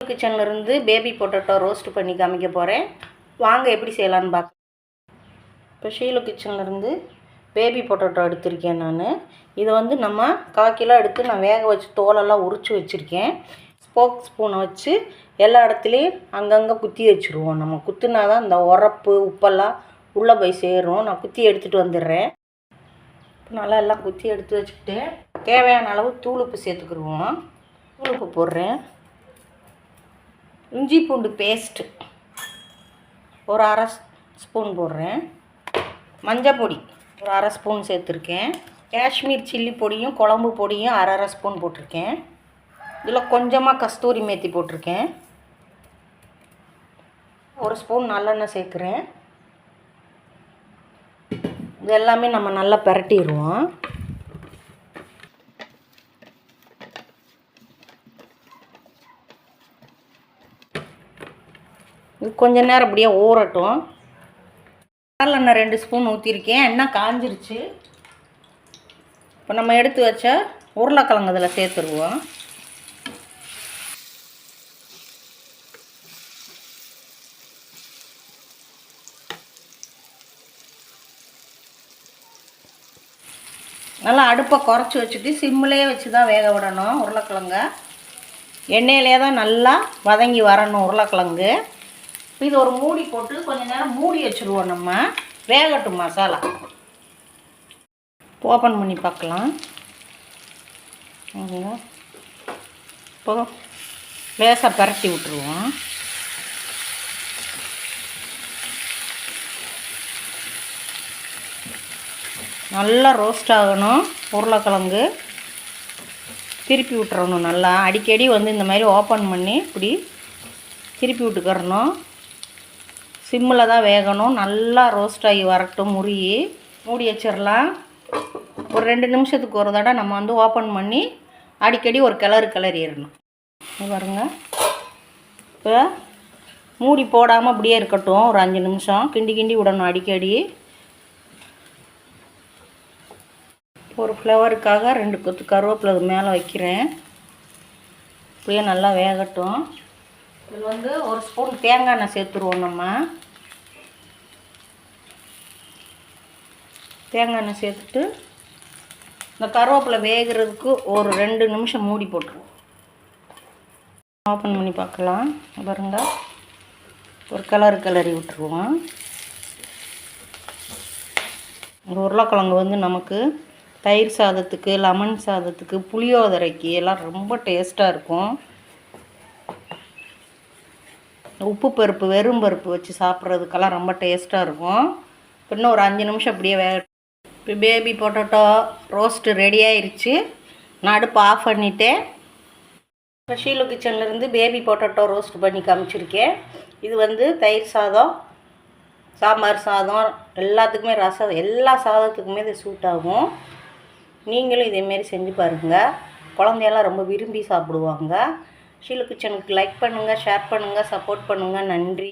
கிச்சன்ல இருந்து baby potato roast பண்ணி காமிக்க போகிறேன் வாங்க எப்படி செய்யலான்னு பார்க்க இப்போ ஷீலு கிச்சன்ல இருந்து பேபி பொட்டேட்டோ எடுத்திருக்கேன் நான். இதை வந்து நம்ம காக்கிலாம் எடுத்து நான் வேக வச்சு தோலெல்லாம் உரித்து வச்சுருக்கேன். ஸ்போக் ஸ்பூனை வச்சு எல்லா இடத்துலையும் அங்கங்கே குத்தி வச்சுருவோம். நம்ம குத்துனா தான் இந்த உரப்பு உப்பெல்லாம் உள்ளே போய் சேரும். நான் குத்தி எடுத்துகிட்டு வந்துடுறேன். நல்லா எல்லாம் குத்தி எடுத்து வச்சுக்கிட்டு தேவையான அளவு தூளுப்பு சேர்த்துக்கிடுவோம் தூளுப்பு போடுறேன். இஞ்சி பூண்டு பேஸ்ட்டு ஒரு அரை ஸ்பூன் போடுறேன். மஞ்சள் பொடி ஒரு அரை ஸ்பூன் சேர்த்துருக்கேன். காஷ்மீர் சில்லி பொடியும் குழம்பு பொடியும் அரை அரை ஸ்பூன் போட்டிருக்கேன். இதில் கொஞ்சமாக கஸ்தூரி மேத்தி போட்டிருக்கேன். ஒரு ஸ்பூன் நல்லெண்ணெய் சேர்க்குறேன். இது எல்லாமே நம்ம நல்லா பிரட்டிடுவோம். இது கொஞ்ச நேரம் அப்படியே ஊறட்டும். கடலெண்ணெய் ரெண்டு ஸ்பூன் ஊற்றிருக்கேன் எண்ணெய் காஞ்சிருச்சு. இப்போ நம்ம எடுத்து வச்ச உருளைக்கிழங்கு இதில் சேர்த்துருவோம். நல்லா அடுப்பை குறைச்சி வச்சுட்டு சிம்மிலே வச்சு தான் வேக விடணும் உருளைக்கிழங்க. எண்ணெயிலே தான் நல்லா வதங்கி வரணும் உருளைக்கிழங்கு. இப்போ இது ஒரு மூடி போட்டு கொஞ்ச நேரம் மூடி வச்சுருவோம் நம்ம. வேகட்டும் மசாலா. ஓப்பன் பண்ணி பார்க்கலாம். இப்போ லேசாக பரட்டி விட்டுருவோம். நல்லா ரோஸ்ட் ஆகணும் உருளைக்கிழங்கு. திருப்பி விட்டுறணும் நல்லா. அடிக்கடி வந்து இந்த மாதிரி ஓப்பன் பண்ணி இப்படி திருப்பி விட்டுக்கறணும் சிம்மில் தான் வேகணும். நல்லா ரோஸ்ட் ஆகி வரட்டும் முறியி மூடி வச்சிடலாம். ஒரு ரெண்டு நிமிஷத்துக்கு ஒரு தடவை நம்ம வந்து ஓப்பன் பண்ணி அடிக்கடி ஒரு கிளறு கிளறிடணும். பாருங்க. இப்போ மூடி போடாமல் அப்படியே இருக்கட்டும். ஒரு அஞ்சு நிமிஷம். கிண்டி கிண்டி விடணும் அடிக்கடி. ஒரு ஃப்ளவருக்காக ரெண்டு கொத்து கருவேப்பிலை அது மேலே வைக்கிறேன். இப்படியே நல்லா வேகட்டும். இதில் வந்து ஒரு ஸ்பூன் தேங்காய் எண்ணெய் சேர்த்துருவோம் நம்ம. தேங்காய் எண்ணெய் சேர்த்துட்டு இந்த கருவேப்பிலை வேகிறதுக்கு ஒரு ரெண்டு நிமிஷம் மூடி போட்டுருவோம். ஓப்பன் பண்ணி பார்க்கலாம். பாருங்க ஒரு கலர் கிளறி விட்டுருவோம். உருளைக்கிழங்கு வந்து நமக்கு தயிர் சாதத்துக்கு லெமன் சாதத்துக்கு புளியோதரைக்கு எல்லாம் ரொம்ப டேஸ்ட்டாக இருக்கும். உப்பு பருப்பு வெறும் பருப்பு வச்சு சாப்பிட்றதுக்கெல்லாம் ரொம்ப டேஸ்ட்டாக இருக்கும். இன்னும் ஒரு அஞ்சு நிமிஷம் அப்படியே வே இப்போ பேபி பொட்டேட்டோ ரோஸ்ட்டு ரெடி ஆயிடுச்சு நான் அடுப்பு ஆஃப் பண்ணிட்டேன். ஷீலு கிச்சன்லேருந்து பேபி பொட்டேட்டோ ரோஸ்ட் பண்ணி காமிச்சிருக்கேன். இது வந்து தயிர் சாதம் சாம்பார் சாதம் எல்லாத்துக்குமே ரசம் எல்லா சாதத்துக்குமே இது சூட் ஆகும். நீங்களும் இதேமாரி செஞ்சு பாருங்கள் குழந்தையெல்லாம் ரொம்ப விரும்பி சாப்பிடுவாங்க. ஷீலு கிச்சனுக்கு லைக் பண்ணுங்கள் ஷேர் பண்ணுங்கள் சப்போர்ட் பண்ணுங்கள் நன்றி.